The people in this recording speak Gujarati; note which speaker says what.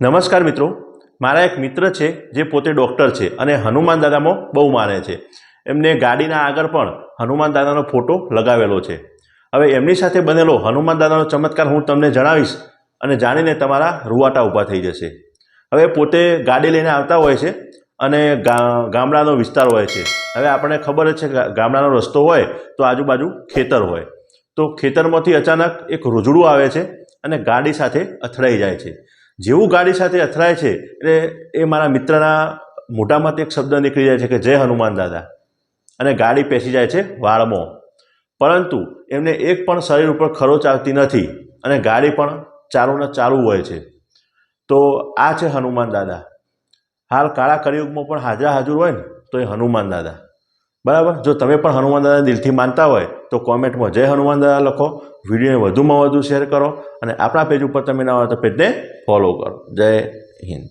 Speaker 1: નમસ્કાર મિત્રો. મારા એક મિત્ર છે જે પોતે ડૉક્ટર છે અને હનુમાન દાદામાં બહુ માને છે. એમને ગાડીના આગળ પણ હનુમાન દાદાનો ફોટો લગાવેલો છે. હવે એમની સાથે બનેલો હનુમાન દાદાનો ચમત્કાર હું તમને જણાવીશ અને જાણીને તમારા રૂવાટા ઊભા થઈ જશે. હવે પોતે ગાડી લઈને આવતા હોય છે અને ગામડાનો વિસ્તાર હોય છે. હવે આપણને ખબર છે ગામડાનો રસ્તો હોય તો આજુબાજુ ખેતર હોય. તો ખેતરમાંથી અચાનક એક રોજડું આવે છે અને ગાડી સાથે અથડાઈ જાય છે. જેવું ગાડી સાથે અથડાય છે, એટલે એ મારા મિત્રના મોઢામાંથી એક શબ્દ નીકળી જાય છે કે, જય હનુમાન દાદા. અને ગાડી પેસી જાય છે વાળમાં. પરંતુ એમને એક પણ શરીર ઉપર ખરોચ આવતી નથી અને ગાડી પણ ચાલુ ને ચાલુ હોય છે. તો આ છે હનુમાન દાદા. હાલ કાળા કળિયુગમાં પણ હાજરા હાજર હોય ને, તો એ હનુમાન દાદા. બરાબર? જો તમે પણ હનુમાન દાદા દિલથી માનતા હોય, તો કોમેન્ટમાં જય હનુમાન દાદા લખો, વિડીયોને વધુમાં વધુ શેર કરો અને આપણા પેજ ઉપર તમે ના હોય તો પેજને ફોલો કરો. જય હિન્દ.